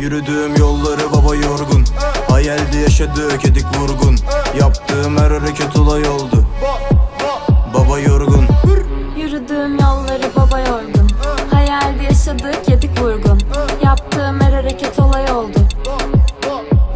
Yürüdüğüm yolları baba yorgun. Hayalde yaşadığı kedik vurgun. Yaptığım her hareket olay oldu Baba yorgun. Yürüdüğüm yolları baba yorgun. Hayalde yaşadığı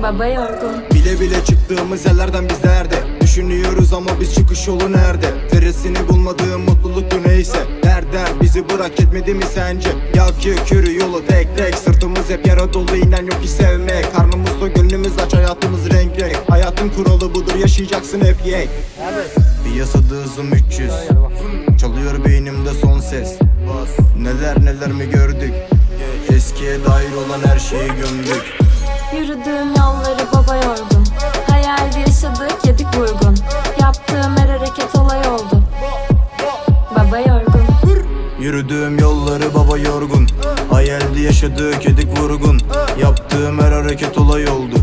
Baba yorgun. Bile bile çıktığımız yerlerden biz nerede Düşünüyoruz ama biz çıkış yolu nerede? Feresini bulmadığım mutluluk bu neyse? Nereden bizi bırak etmedi mi sence? Yak yükürü yolu tek tek. Sırtımız hep yara dolu inen yok ki sevmek. Karnımız da gönlümüz aç hayatımız renk renk. Hayatın kuralı budur yaşayacaksın hep yek. Piyasada hızım 300 Çalıyor beynimde son ses. Neler neler mi gördük? Eskiye dair olan her şeyi gömdük. Yürüdüğüm Yürüdüğüm yolları baba yorgun. Hayalde yaşadık edik vurgun. Yaptığım her hareket olay oldu.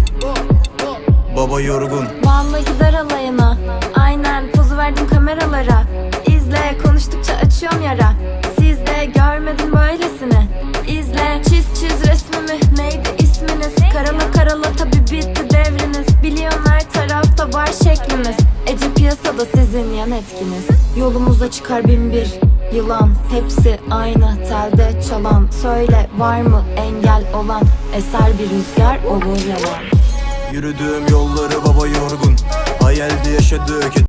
Baba yorgun. Vallahi gider alayına. Aynen pozu verdim kameralara. İzle konuştukça açıyorum yara. Siz de görmedin böylesini İzle çiz çiz resmimi. Neydi isminiz? Karala karala tabi bitti devriniz. Biliyorum her tarafta var şekliniz. Ece piyasada sizin yan etkiniz. Yolumuza çıkar bin bir Yılan hepsi aynı telde çalan. Söyle var mı engel olan? Eser bir rüzgar olur yalan. Yürüdüğüm yolları baba yorgun. Hayalde yaşadık